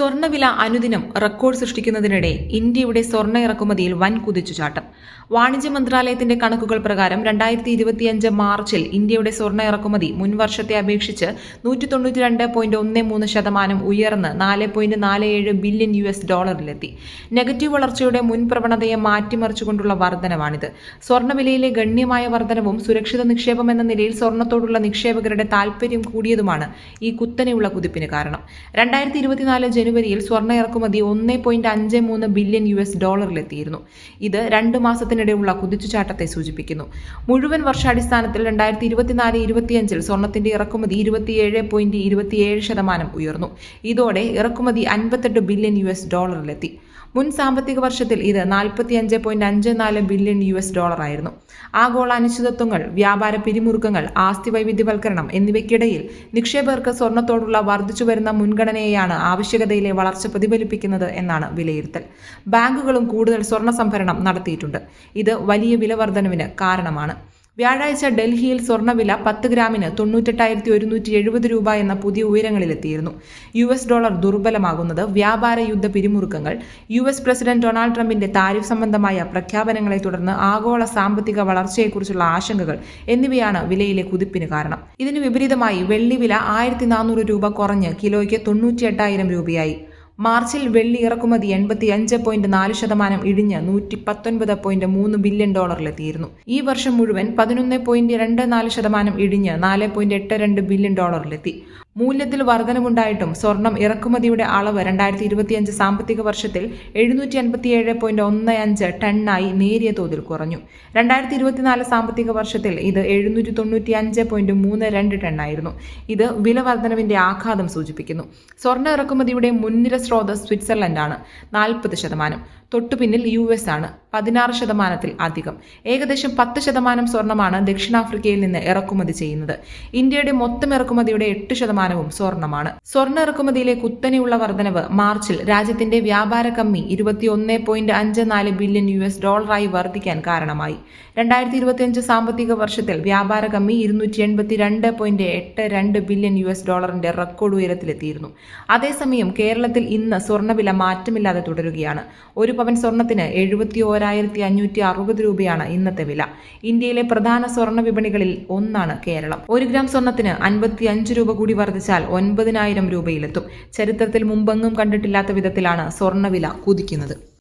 സ്വർണവില അനുദിനം റെക്കോർഡ് സൃഷ്ടിക്കുന്നതിനിടെ ഇന്ത്യയുടെ സ്വർണ ഇറക്കുമതിയിൽ വൻ കുതിച്ചുചാട്ടം. വാണിജ്യ മന്ത്രാലയത്തിന്റെ കണക്കുകൾ പ്രകാരം രണ്ടായിരത്തി ഇരുപത്തിയഞ്ച് മാർച്ചിൽ ഇന്ത്യയുടെ സ്വർണ ഇറക്കുമതി മുൻ വർഷത്തെ അപേക്ഷിച്ച് നൂറ്റി തൊണ്ണൂറ്റി രണ്ട് പോയിന്റ് ഒന്ന് മൂന്ന് ശതമാനം ഉയർന്ന് നാല് പോയിന്റ് നാല് ഏഴ് ബില്യൺ യു എസ് ഡോളറിലെത്തി. നെഗറ്റീവ് വളർച്ചയുടെ മുൻ പ്രവണതയെ മാറ്റിമറിച്ചുകൊണ്ടുള്ള വർധനവാണിത്. സ്വർണവിലയിലെ ഗണ്യമായ വർധനവും സുരക്ഷിത നിക്ഷേപം എന്ന നിലയിൽ സ്വർണത്തോടുള്ള നിക്ഷേപകരുടെ താൽപര്യം കൂടിയതുമാണ് ഈ കുത്തനെയുള്ള കുതിപ്പിന് കാരണം. രണ്ടായിരത്തി ഇരുപത്തിനാല് ജനുവരിയിൽ സ്വർണ ഇറക്കുമതി ഒന്ന് പോയിന്റ് അഞ്ച് മൂന്ന് ബില്യൺ യു എസ് ഡോളറിലെത്തിയിരുന്നു ഇത് രണ്ട് മാസത്തിനിടെയുള്ള കുതിച്ചുചാട്ടത്തെ സൂചിപ്പിക്കുന്നു. മുഴുവൻ വർഷാടിസ്ഥാനത്തിൽ രണ്ടായിരത്തി ഇരുപത്തിനാല് ഇരുപത്തിയഞ്ചിൽ സ്വർണത്തിന്റെ ഇറക്കുമതി ഇരുപത്തിയേഴ് പോയിന്റ് ഇരുപത്തിയേഴ് ശതമാനം ഉയർന്നു. ഇതോടെ ഇറക്കുമതി അൻപത്തെട്ട് ബില്യൺ യു എസ് ഡോളറിലെത്തി മുൻ സാമ്പത്തിക വർഷത്തിൽ ഇത് നാൽപ്പത്തിയഞ്ച് പോയിന്റ് അഞ്ച് നാല് ബില്യൺ യു എസ് ഡോളറായിരുന്നു. ആഗോള അനിശ്ചിതത്വങ്ങൾ വ്യാപാര പിരിമുറുക്കങ്ങൾ ആസ്തി വൈവിധ്യവൽക്കരണം എന്നിവയ്ക്കിടയിൽ നിക്ഷേപകർക്ക് സ്വർണത്തോടുള്ള വർദ്ധിച്ചു വരുന്ന മുൻഗണനയെയാണ് ആവശ്യകതയിലെ വളർച്ച പ്രതിഫലിപ്പിക്കുന്നത് എന്നാണ് വിലയിരുത്തൽ. ബാങ്കുകളും കൂടുതൽ സ്വർണ സംഭരണം നടത്തിയിട്ടുണ്ട്. ഇത് വലിയ വിലവർദ്ധനവിന് കാരണമാണ്. വ്യാഴാഴ്ച ഡൽഹിയിൽ സ്വർണവില പത്ത് ഗ്രാമിന് തൊണ്ണൂറ്റെട്ടായിരത്തി ഒരുന്നൂറ്റി എഴുപത് രൂപ എന്ന പുതിയ ഉയരങ്ങളിലെത്തിയിരുന്നു. യു എസ് ഡോളർ ദുർബലമാകുന്നത് വ്യാപാര യുദ്ധ പിരിമുറുക്കങ്ങൾ യു എസ് പ്രസിഡന്റ് ഡൊണാൾഡ് ട്രംപിന്റെ താരിഫ് സംബന്ധമായ പ്രഖ്യാപനങ്ങളെ തുടർന്ന് ആഗോള സാമ്പത്തിക വളർച്ചയെക്കുറിച്ചുള്ള ആശങ്കകൾ എന്നിവയാണ് വിലയിലെ കുതിപ്പിന് കാരണം. ഇതിന് വിപരീതമായി വെള്ളി വില ആയിരത്തി രൂപ കുറഞ്ഞ് കിലോയ്ക്ക് തൊണ്ണൂറ്റി എട്ടായിരം രൂപയായി. മാർച്ചിൽ വെള്ളി ഇറക്കുമതി എൺപത്തി അഞ്ച് പോയിന്റ് നാല് ശതമാനം ഇടിഞ്ഞ് നൂറ്റി പത്തൊൻപത് പോയിന്റ് മൂന്ന് ബില്യൺ ഡോളറിലെത്തിയിരുന്നു. ഈ വർഷം മുഴുവൻ പതിനൊന്ന് പോയിന്റ് രണ്ട് നാല് ശതമാനം ഇടിഞ്ഞ് നാല് പോയിന്റ് എട്ട് രണ്ട് ബില്യൺ ഡോളറിലെത്തി. മൂല്യത്തിൽ വർധനവുണ്ടായിട്ടും സ്വർണം ഇറക്കുമതിയുടെ അളവ് രണ്ടായിരത്തി ഇരുപത്തിയഞ്ച് സാമ്പത്തിക വർഷത്തിൽ എഴുന്നൂറ്റി അൻപത്തിയേഴ് പോയിന്റ് ഒന്ന് അഞ്ച് ടണ്ണായി നേരിയ തോതിൽ കുറഞ്ഞു. രണ്ടായിരത്തി ഇരുപത്തിനാല് സാമ്പത്തിക വർഷത്തിൽ ഇത് എഴുന്നൂറ്റി തൊണ്ണൂറ്റി അഞ്ച് പോയിന്റ് മൂന്ന് രണ്ട് ടണ്ണായിരുന്നു. ഇത് വില വർധനവിന്റെ ആഘാതം സൂചിപ്പിക്കുന്നു. സ്വർണ ഇറക്കുമതിയുടെ മുൻനിര സ്രോതസ് സ്വിറ്റ്സർലൻഡാണ്. നാൽപ്പത് ശതമാനം. തൊട്ടുപിന്നിൽ യു എസ് ആണ്. പതിനാറ് ശതമാനത്തിൽ അധികം. ഏകദേശം പത്ത് ശതമാനം സ്വർണമാണ് ദക്ഷിണാഫ്രിക്കയിൽ നിന്ന് ഇറക്കുമതി ചെയ്യുന്നത്. ഇന്ത്യയുടെ മൊത്തം ഇറക്കുമതിയുടെ എട്ട് ശതമാനവും സ്വർണമാണ് സ്വർണ ഇറക്കുമതിയിലെ കുത്തനെയുള്ള വർധനവ് മാർച്ചിൽ രാജ്യത്തിന്റെ വ്യാപാര കമ്മി ഇരുപത്തിയൊന്ന് പോയിന്റ് അഞ്ച് നാല് ബില്യൺ യു എസ് ഡോളറായി വർദ്ധിക്കാൻ കാരണമായി. രണ്ടായിരത്തി ഇരുപത്തിയഞ്ച് സാമ്പത്തിക വർഷത്തിൽ വ്യാപാര കമ്മി ഇരുന്നൂറ്റി എൺപത്തി രണ്ട് പോയിന്റ് എട്ട് രണ്ട് ബില്യൺ യു എസ് ഡോളറിന്റെ റെക്കോർഡ് ഉയരത്തിലെത്തിയിരുന്നു. അതേസമയം കേരളത്തിൽ ഇന്ന് സ്വർണവില മാറ്റമില്ലാതെ തുടരുകയാണ്. ഒരു പവൻ സ്വർണത്തിന് എഴുപത്തി ഓരായിരത്തി അഞ്ഞൂറ്റി അറുപത് രൂപയാണ് ഇന്നത്തെ വില. ഇന്ത്യയിലെ പ്രധാന സ്വർണ വിപണികളിൽ ഒന്നാണ് കേരളം. ഒരു ഗ്രാം സ്വർണത്തിന് അൻപത്തി അഞ്ച് രൂപ കൂടി വർദ്ധിച്ചാൽ ഒൻപതിനായിരം രൂപയിലെത്തും. ചരിത്രത്തിൽ മുമ്പെങ്ങും കണ്ടിട്ടില്ലാത്ത വിധത്തിലാണ് സ്വർണവില കുതിക്കുന്നത്.